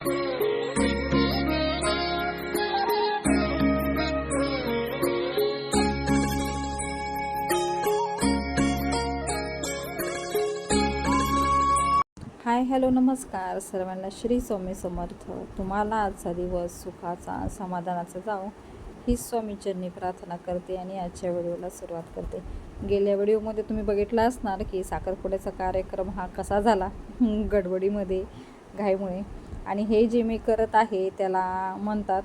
Hi hello नमस्कार. सर्वांना श्री स्वामी समर्थ. तुम्हाला आजचा दिवस सुखाचा समाधानाचा जाओ ही स्वामीचरणी प्रार्थना करते आणि आजच्या व्हिडिओला सुरुवात करते. गेल्या व्हिडिओमध्ये तुम्ही बघितला असणार की साखरपुड्याचा कार्यक्रम हा कसा झाला? गडबडीमध्ये घाईमुळे. आणि हे जे मी करत आहे त्याला म्हणतात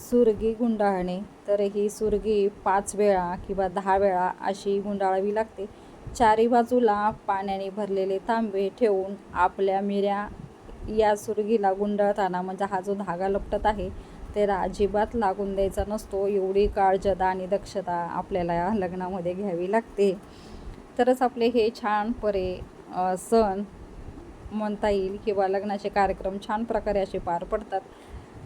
सुरगी गुंडाळणे. तर ही सुरगी पाच वेळा किंवा दहा वेळा अशी गुंडाळावी लागते. चारी बाजूला पाण्याने भरलेले तांबे ठेवून आपल्या मिऱ्या या सुरगीला गुंडाळताना म्हणजे हा जो धागा लपटत आहे त्याला अजिबात लागून द्यायचा नसतो. एवढी काळजदा आणि दक्षता आपल्याला या लग्नामध्ये घ्यावी लागते. तरच आपले हे छान परे सण म्हणता येईल किंवा लग्नाचे कार्यक्रम छान प्रकारे असे पार पडतात.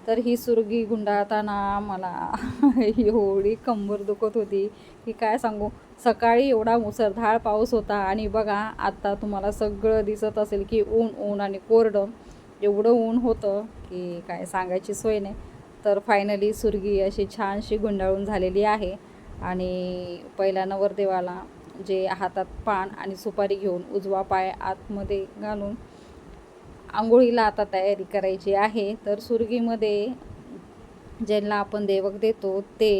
तर ही सुरगी गुंडाळताना मला एवढी कंबर दुखत होती की काय सांगू? सकाळी एवढा मुसळधार पाऊस होता आणि बघा आत्ता तुम्हाला सगळं दिसत असेल की ऊन ऊन आणि कोरडं. एवढं ऊन होतं की काय सांगायची सोय नाही. तर फायनली सुरगी अशी छानशी गुंडाळून झालेली आहे. आणि पहिल्या नवरदेवाला जे हातात पान आणि सुपारी घेऊन उजवा पाय आतमध्ये घालून आंघोळीला आता तयारी करायची आहे तर सुरगीमध्ये ज्यांना आपण देवक देतो ते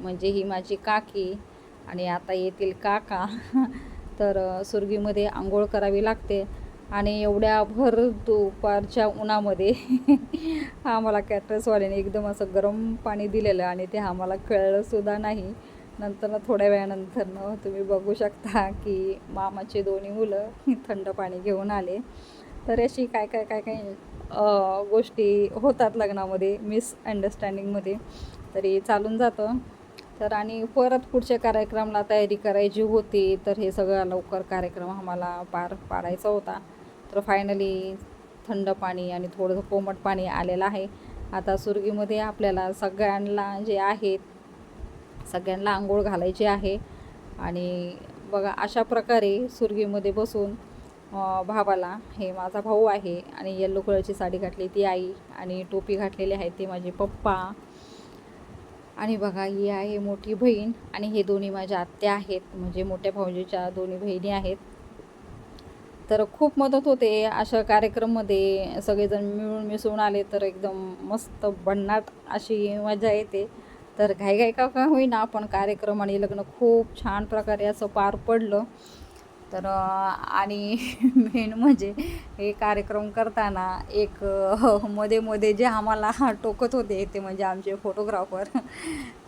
म्हणजे ही माझी काकी आणि आता येतील काका. तर सुरगीमध्ये आंघोळ करावी लागते आणि एवढ्या भर दुपारच्या उन्हामध्ये आम्हाला कॅटरसवाल्याने एकदम असं गरम पाणी दिलेलं आणि ते आम्हाला कळलंसुद्धा नाही. नंतर थोड्या वेळानंतरनं तुम्ही बघू शकता की मामाचे दोन्ही मुलं थंड पाणी घेऊन आले. तर अशी काय काय काय काय गोष्टी होतात लग्नामध्ये मिसअंडरस्टँडिंगमध्ये तरी चालून जातं. तर आणि परत पुढच्या कार्यक्रमाला तयारी करायची होती तर हे सगळं लवकर कार्यक्रम आम्हाला पार पाडायचा होता. तर फायनली थंड पाणी आणि थोडंसं कोमट पाणी आलेलं आहे. आता सुरगीमध्ये आपल्याला सगळ्यांना जे आहेत सगळ्यांना आंघोळ घालायची आहे. आणि बघा अशा प्रकारे सुरगीमध्ये बसून भावाला. हे माझा भाऊ आहे आणि येल्लो कलरची साडी घातली ती आई आणि टोपी घातलेली आहे ती माझे पप्पा. आणि बघा ही आहे मोठी बहीण आणि हे दोन्ही माझ्या आत्या आहेत. म्हणजे मोठ्या भाऊजीच्या दोन्ही बहिणी आहेत. तर खूप मदत होते. अशा कार्यक्रममध्ये सगळेजण मिळून मिसळून आले तर एकदम मस्त भन्नाट अशी मजा येते. तर घाईघाई का का होईना पण कार्यक्रम आणि लग्न खूप छान प्रकारे असं पार पडलं. तर आणि मेन म्हणजे हे कार्यक्रम करताना एक मध्ये मध्ये जे आम्हाला टोकत होते ते म्हणजे आमचे फोटोग्राफर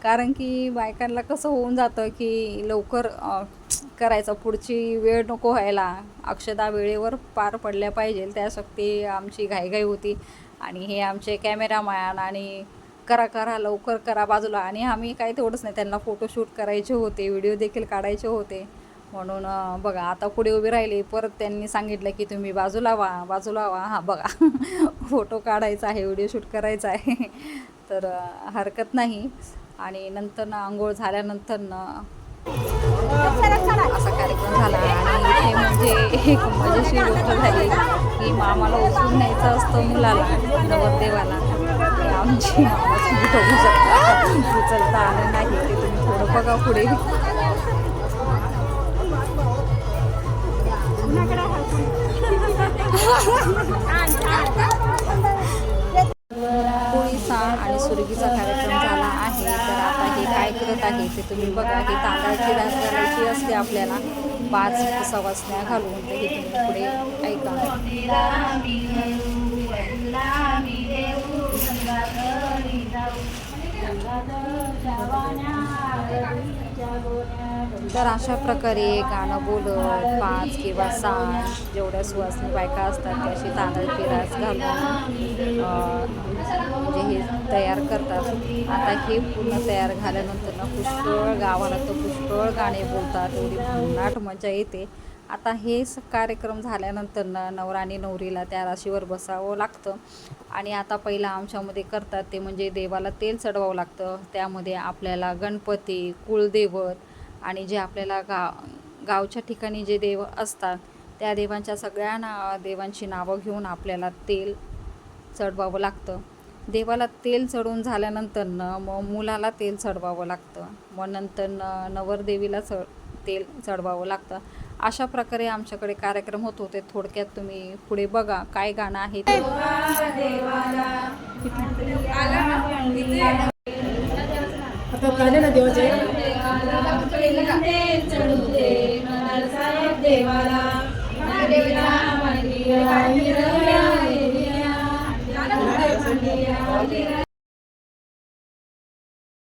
कारण की बायकांना कसं होऊन जातं की लवकर करायचं पुढची वेळ नको व्हायला. अक्षदा वेळेवर पार पडल्या पाहिजे. त्यासाठी आमची घाईघाई होती. आणि हे आमचे कॅमेरामॅन आणि करा करा लवकर करा बाजूला. आणि आम्ही काही तेवढंच नाही. त्यांना फोटोशूट करायचे होते. व्हिडिओ देखील काढायचे होते. म्हणून बघा आता पुढे उभे राहिले परत त्यांनी सांगितलं की तुम्ही बाजूला व्हा बाजूला व्हा हां बघा. फोटो काढायचा आहे व्हिडिओ शूट करायचा आहे. तर हरकत नाही. आणि नंतर ना आंघोळ झाल्यानंतर ना असा कार्यक्रम झाला. आणि इथे म्हणजे एक मजेशीर गोष्ट झाली की मामाला उचलून न्यायचं असतं मुलाला नवरदेवाला. आमची मामा तुम्ही बघू शकता. उचलता आलं नाही ते तुम्ही थोडं बघा पुढे. पोळीचा आणि सुरगीचा कार्यक्रम झाला आहे. तर आता हे काय करत आहे ते तुम्ही बघा. की तांदळाची डाळ करायची असते आपल्याला. पाच सवासण्या घालून. ते तुम्ही पुढे ऐका. तर अशा प्रकारे गाणं बोलत पाच किंवा सहा जेवढ्या सुवासनी बायका असतात त्या अशी तांदळ पिरास घालून म्हणजे हे तयार करतात. आता हे पूर्ण तयार झाल्यानंतर ना पुष्कळ गावाला तर पुष्कळ गाणे बोलतात एवढी भन्नाट मजा येते. आता हे स कार्यक्रम झाल्यानंतर ना नवरा आणि नवरीला त्या राशीवर बसावं लागतं. आणि आता पहिला आमच्यामध्ये करतात ते म्हणजे देवाला तेल चढवावं लागतं. त्यामध्ये आपल्याला गणपती कुळदेवत आणि जे आपल्याला गा गावच्या ठिकाणी जे देव असतात त्या देवांच्या सगळ्या ना देवांची नावं घेऊन आपल्याला तेल चढवावं लागतं. देवाला तेल चढवून झाल्यानंतरनं मग मुलाला तेल चढवावं लागतं. मग नंतर नवरदेवीला च तेल चढवावं लागतं. अशा प्रकारे आमच्याकडे कार्यक्रम होत होते. थोडक्यात तुम्ही पुढे बघा काय गाणं आहे ते. आता ना देवाचे?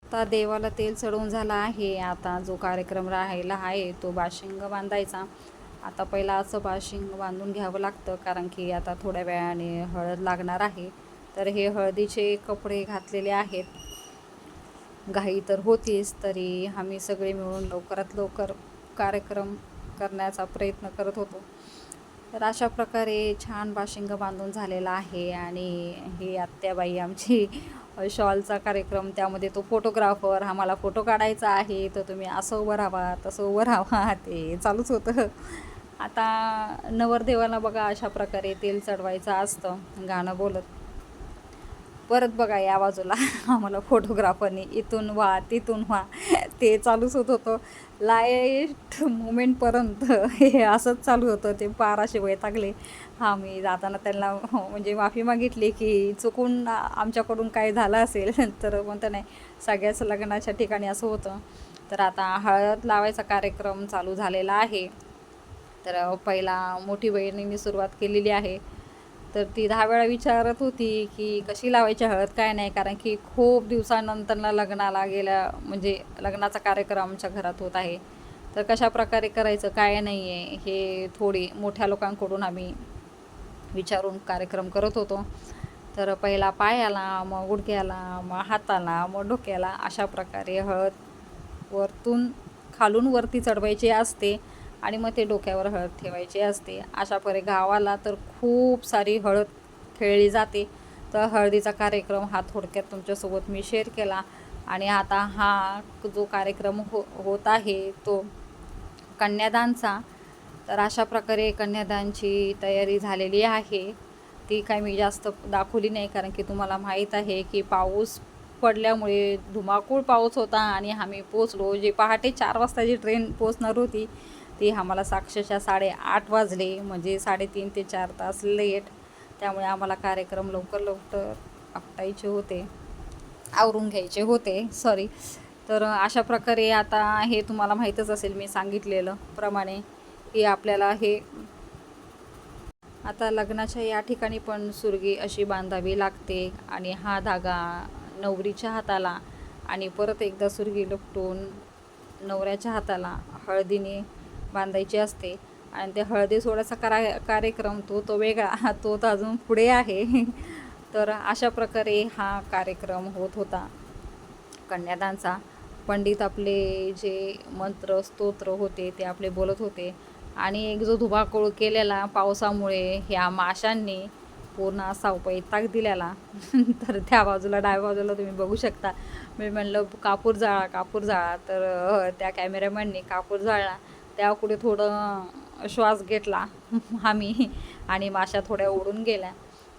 आता देवाला तेल चढवून झाला आहे. आता जो कार्यक्रम राहिला आहे तो बाशिंग बांधायचा. आता पहिला असं बाशिंग बांधून घ्यावं लागतं कारण की आता थोड्या वेळाने हळद लागणार आहे. तर हे हळदीचे कपडे घातलेले आहेत. घाई तर होतीच तरी आम्ही सगळे मिळून लवकरात लवकर कार्यक्रम करण्याचा प्रयत्न करत होतो. तर अशा प्रकारे छान बाशिंग बांधून झालेला आहे आणि ही आत्याबाई आमची शॉलचा कार्यक्रम त्यामध्ये तो फोटोग्राफर आम्हाला फोटो काढायचा आहे तर तुम्ही असं उभं राहावा तसं उभं राहावा ते चालूच होतं. आता नवरदेवाला बघा अशा प्रकारे तेल चढवायचं असतं गाणं बोलत. परत बघा या बाजूला. आम्हाला फोटोग्राफरनी इथून व्हा तिथून व्हा. ते चालूच होत होतं. लाइट मुमेंटपर्यंत हे असंच चालू होतं. ते पार असे वैतागले हा मी जाताना त्यांना हो, म्हणजे माफी मागितली की चुकून आमच्याकडून काय झालं असेल तर म्हणतं नाही सगळ्याच लग्नाच्या ठिकाणी असं होतं. तर आता हळद लावायचा कार्यक्रम चालू झालेला आहे. तर पहिला मोठी बहिणींनी सुरुवात केलेली आहे. तर ती दहा वेळा विचारत होती की कशी लावायची हळद काय नाही. कारण की खूप दिवसानंतर लग्नाला गेल्या म्हणजे लग्नाचा कार्यक्रम आमच्या घरात होत आहे. तर कशा प्रकारे करायचं काय नाही आहे हे थोडी मोठ्या लोकांकडून आम्ही विचारून कार्यक्रम करत होतो. तर पहिला पायाला मग गुडघ्याला मग हाताला मग डोक्याला अशा प्रकारे हळद वरतून खालून वरती चढवायची असते. आणि मग ते डोक्यावर हळद ठेवायची असते. अशा परे गावाला तर खूप सारी हळद खेळली जाते. तर हळदीचा कार्यक्रम हा थोडक्यात तुमच्यासोबत मी शेअर केला. आणि आता हा जो कार्यक्रम हो होत आहे तो कन्यादानचा. तर अशा प्रकारे कन्यादानची तयारी झालेली आहे. ती काय मी जास्त दाखवली नाही कारण की तुम्हाला माहीत आहे की पाऊस पडल्यामुळे धुमाकूळ पाऊस होता आणि आम्ही पोचलो जे पहाटे चार वाजता जी ट्रेन पोचणार होती ती आम्हाला साक्षरशः साडेआठ वाजले. म्हणजे साडेतीन ते चार तास लेट. त्यामुळे आम्हाला कार्यक्रम लवकर लवकर आपटायचे होते. आवरून घ्यायचे होते. सॉरी तर अशा प्रकारे आता हे तुम्हाला माहीतच असेल मी सांगितलेलं प्रमाणे. की आपल्याला हे आता लग्नाच्या या ठिकाणी पण सुरगी अशी बांधावी लागते. आणि हा धागा नवरीच्या हाताला आणि परत एकदा सुरगी लपटून नवऱ्याच्या हाताला हळदीने बांधायची असते. आणि ते हळदी सोडायचा करा कार्यक्रम तो तो वेगळा. तो तर अजून पुढे आहे. तर अशा प्रकारे हा कार्यक्रम होत होता. कन्यादानचा. पंडित आपले जे मंत्र स्तोत्र होते ते आपले बोलत होते. आणि एक जो धुबाकूळ केलेला पावसामुळे ह्या माशांनी पूर्ण असा ताक दिलेला. तर त्या बाजूला डाव्या बाजूला तुम्ही बघू शकता. मी म्हणलं कापूर जाळा कापूर जाळा. तर त्या कॅमेरामॅनने कापूर जाळला. त्या कुठे थोडं श्वास घेतला आम्ही आणि माशा थोड्या ओढून गेल्या.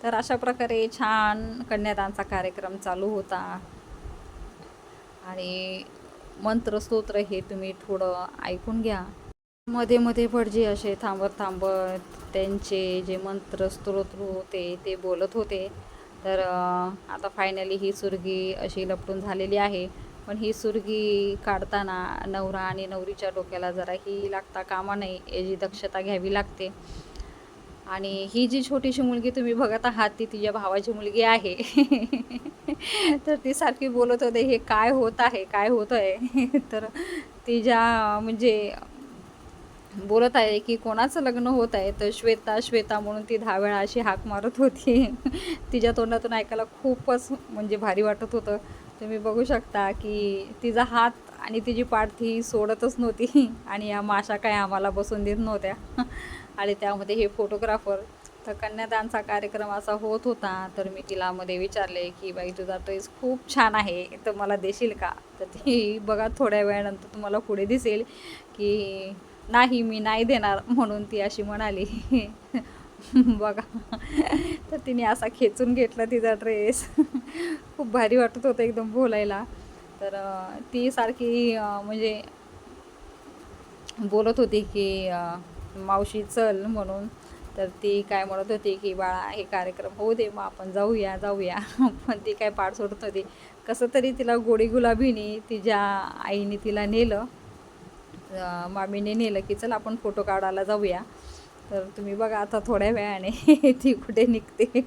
तर अशा प्रकारे छान कन्यादानचा कार्यक्रम चालू होता. आणि मंत्रस्तोत्र हे तुम्ही थोडं ऐकून घ्या. मध्ये मध्ये भटजी असे थांबत थांबत त्यांचे जे मंत्र स्तोत्र होते ते बोलत होते. तर आता फायनली ही सुरगी अशी लपटून झालेली आहे. पण ही सुरगी काढताना नवरा आणि नवरीच्या डोक्याला जरा ही लागता कामा नाही याची दक्षता घ्यावी लागते. आणि ही जी छोटीशी मुलगी तुम्ही बघत आहात ती तिच्या भावाची मुलगी आहे. तर ती सारखी बोलत होते हे काय होत आहे काय होत आहे? तर तिच्या म्हणजे बोलत आहे की कोणाचं लग्न होत आहे तर श्वेता श्वेता म्हणून ती दहा वेळा अशी हाक मारत होती. तिच्या तोंडातून ऐकायला खूपच म्हणजे भारी वाटत होतं. तुम्ही बघू शकता की तिचा हात आणि तिची पाठ ती सोडतच नव्हती. आणि या माशा काय आम्हाला बसून देत नव्हत्या. आणि त्यामध्ये हे फोटोग्राफर तर कन्यादानचा कार्यक्रम असा होत होता. तर मी तिला मध्ये विचारले की बाई तुझा ड्रेस खूप छान आहे. तर मला देशील का? तर ती बघा थोड्या वेळानंतर तुम्हाला पुढे दिसेल की नाही मी नाही देणार. म्हणून ती अशी म्हणाली. बघा. तर तिने असा खेचून घेतला तिचा ड्रेस खूप भारी वाटत होतं एकदम बोलायला. तर ती सारखी म्हणजे बोलत होती की मावशी चल म्हणून. तर ती काय म्हणत होती की बाळा हे कार्यक्रम होऊ दे मग आपण जाऊया जाऊया. पण ती काय पाठ सोडत होती कसं तरी तिला गोडी गुलाबीने तिच्या आईने तिला नेलं. मामीने नेलं की चल आपण फोटो काढायला जाऊया. तर तुम्ही बघा आता थोड्या वेळाने ती कुठे निघते.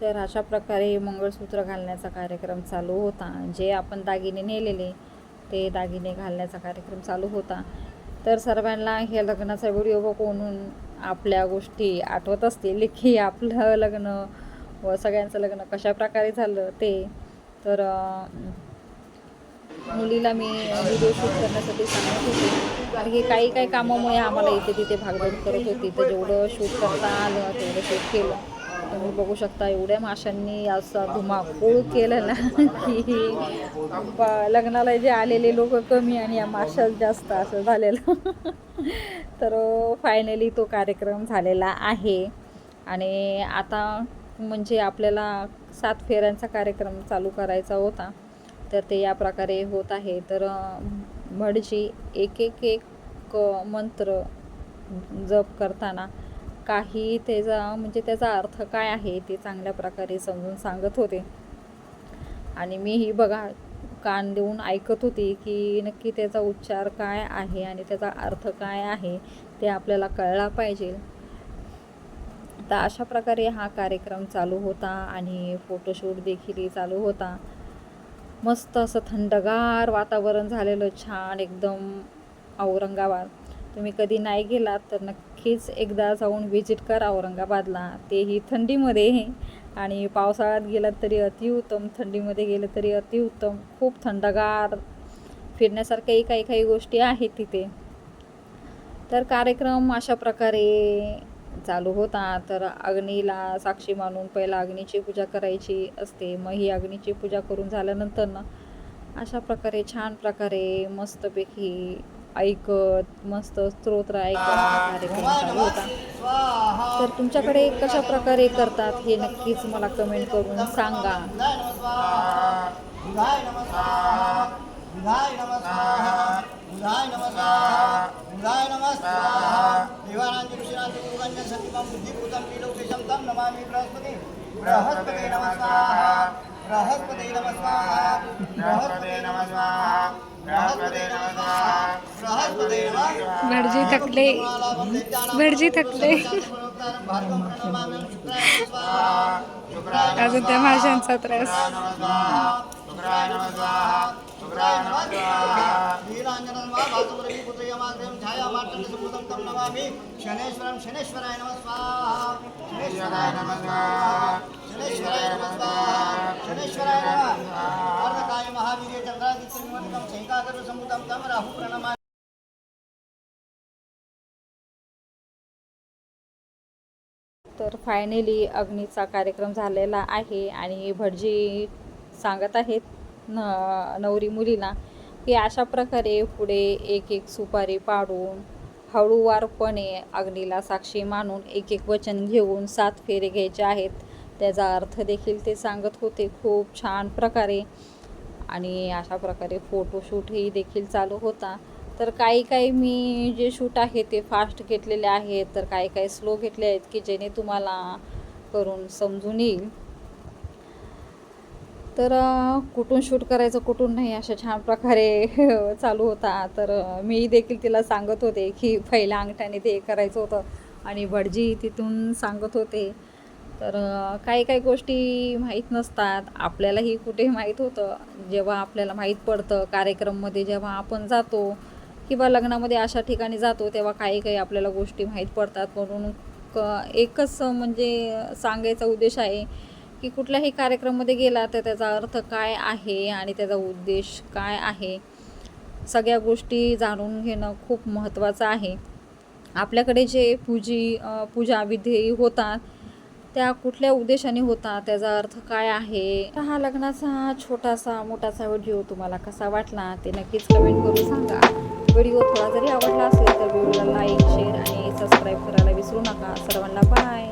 तर अशा प्रकारे मंगळसूत्र घालण्याचा कार्यक्रम चालू होता. जे आपण दागिने नेलेले ते दागिने घालण्याचा कार्यक्रम चालू होता. तर सर्वांना हे लग्नाचा व्हिडिओ बघून आपल्या गोष्टी आठवत असतील की आपलं लग्न व सगळ्यांचं लग्न कशा प्रकारे झालं ते. तर मुलीला मी व्हिडिओ शूट करण्यासाठी सांगत होते. कारण की काही काही कामामुळे आम्हाला इथे तिथे भागदौड करत होती. तर जेवढं शूट करता आलं तेवढं शूट केलं. तुम्ही बघू शकता एवढ्या माशांनी असा धुमाकूळ केलं ना की लग्नाला जे आलेले लोक कमी आणि या माशात जास्त असं झालेलं. तर फायनली तो कार्यक्रम झालेला आहे. आणि आता म्हणजे आपल्याला सात फेऱ्यांचा कार्यक्रम चालू करायचा होता. तर ते या प्रकारे होत आहे. तर भटजी एक एक एक मंत्र जप करताना काही त्याचा म्हणजे त्याचा अर्थ काय आहे ते चांगल्या प्रकारे समजून सांगत होते. आणि मीही बघा कान देऊन ऐकत होती की नक्की त्याचा उच्चार काय आहे आणि त्याचा अर्थ काय आहे ते आपल्याला कळला पाहिजे. तर अशा प्रकारे हा कार्यक्रम चालू होता आणि फोटोशूट देखील चालू होता. मस्त असं थंडगार वातावरण झालेलं छान एकदम औरंगाबाद. तुम्ही कधी नाही गेलात तर नक्कीच एकदा जाऊन व्हिजिट करा औरंगाबादला. तेही थंडीमध्ये. आणि पावसाळ्यात गेलात तरी अतिउत्तम थंडीमध्ये गेलं तरी अतिउत्तम. खूप थंडगार फिरण्यासारख्याही काही काही गोष्टी आहेत तिथे. तर कार्यक्रम अशा प्रकारे चालू होता तर अग्नीला साक्षी मानून पहिला अग्नीची पूजा करायची असते. मग ही अग्नीची पूजा करून झाल्यानंतर ना अशा प्रकारे छान प्रकारे मस्तपैकी ऐकत मस्त स्तोत्र ऐकत कार्यक्रम चालू होता. तर तुमच्याकडे कशा प्रकारे करतात हे नक्कीच मला कमेंट करून सांगा. नमस्कार. नमस्कार. बुद्धिभूतं नमामि बृहस्पति. बृहस्पते नमस्कार. बृहस्पते नमस्कार. बृहस्पते नमस्कार. भटजी थकले. भटजी थकले. अजून त्या माशांचा त्रास. तं नमामि शनेश्वरं शनेश्वराय नमः स्वाहा शनेश्वराय नमः शनेश्वराय नमः शनेश्वराय नमः अर्धकाय महावीर्य तं तर फायनली अग्नीचा कार्यक्रम झालेला आहे आणि भटजी सांगत आहेत न नवरी मुलीला. की अशा प्रकारे पुढे एक एक सुपारी पाडून हळूवारपणे अग्नीला साक्षी मानून एक एक वचन घेऊन सात फेरे घ्यायचे आहेत. त्याचा अर्थ देखील ते सांगत होते. खूप छान प्रकारे. आणि अशा प्रकारे फोटोशूटही देखील चालू होता. तर काही काही मी जे शूट आहे ते फास्ट घेतलेले आहेत. तर काही काही स्लो घेतले आहेत की जेणे तुम्हाला करून समजून येईल. तर कुठून शूट करायचं कुठून नाही अशा छान प्रकारे चालू होता. तर मी देखील तिला सांगत होते की पहिल्या अंगठ्याने ते करायचं होतं आणि भटजी तिथून सांगत होते. तर काही काही गोष्टी माहीत नसतात. आपल्यालाही कुठे माहीत होतं. जेव्हा आपल्याला माहीत पडतं कार्यक्रममध्ये जेव्हा आपण जातो किंवा लग्नामध्ये अशा ठिकाणी जातो तेव्हा काही काही आपल्याला गोष्टी माहीत पडतात. म्हणून क एकच म्हणजे सांगायचा उद्देश आहे की कुठल्याही कार्यक्रममध्ये गेला तर त्याचा अर्थ काय आहे आणि त्याचा उद्देश काय आहे? सगळ्या गोष्टी जाणून घेणं खूप महत्त्वाचं आहे. आपल्याकडे जे पूजी पूजा विधेयी होतात त्या कुठल्या उद्देशाने होतात? त्याचा अर्थ काय आहे? हा लग्नाचा छोटासा मोठासा व्हिडिओ तुम्हाला कसा वाटला ते नक्कीच कमेंट करून सांगा. व्हिडिओ थोडा जरी आवडला असेल तर व्हिडिओला लाईक शेअर आणि सबस्क्राईब करायला विसरू नका. सर्वांना बाय